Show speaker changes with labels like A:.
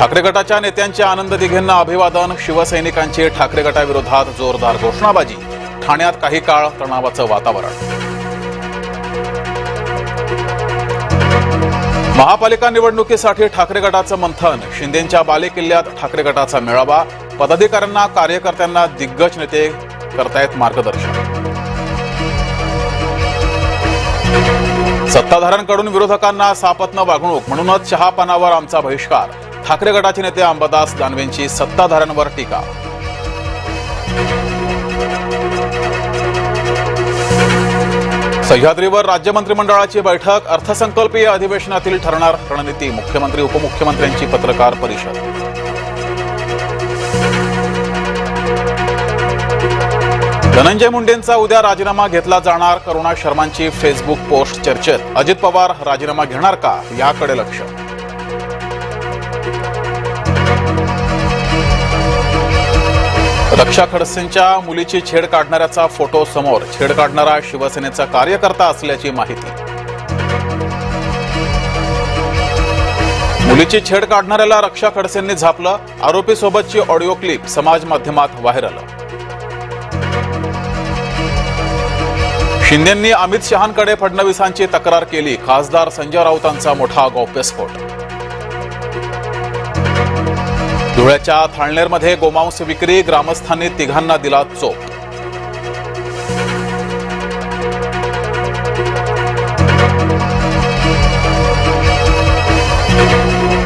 A: ठाकरे गटाच्या नेत्यांच्या आनंद दिघेंना अभिवादन शिवसैनिकांची ठाकरे गटाविरोधात जोरदार घोषणाबाजी. ठाण्यात काही काळ तणावाचं वातावरण. महापालिका निवडणुकीसाठी ठाकरे गटाचं मंथन. शिंदेच्या बालेकिल्ल्यात ठाकरे गटाचा मेळावा. पदाधिकाऱ्यांना कार्यकर्त्यांना दिग्गज नेते करतायत मार्गदर्शन. सत्ताधाऱ्यांकडून विरोधकांना सापत्न वागणूक म्हणूनच चहापानावर आमचा बहिष्कार. ठाकरे गटाचे नेते अंबादास दानवेंची सत्ताधाऱ्यांवर टीका. सह्याद्रीवर राज्य मंत्रिमंडळाची बैठक अर्थसंकल्पीय अधिवेशनातील ठरणार रणनीती मुख्यमंत्री उपमुख्यमंत्र्यांची पत्रकार परिषद. धनंजय मुंडेंचा उद्या राजीनामा घेतला जाणार करुणा शर्मांची फेसबुक पोस्ट चर्चेत. अजित पवार राजीनामा घेणार का? याकडे लक्ष. रक्षा खडसेंच्या मुलीची छेड काढणाऱ्याचा फोटो समोर छेड काढणारा शिवसेनेचा कार्यकर्ता असल्याची माहिती. मुलीची छेड काढणाऱ्याला रक्षा खडसेंनी झापलं आरोपीसोबतची ऑडिओ क्लिप समाज माध्यमात व्हायरल. शिंदेंनी अमित शहांकडे फडणवीसांची तक्रार केली खासदार संजय राऊतांचा मोठा गौप्यस्फोट. धुळ्याच्या थाळनेरमध्ये गोमांस विक्री ग्रामस्थांनी तिघांना दिला चोप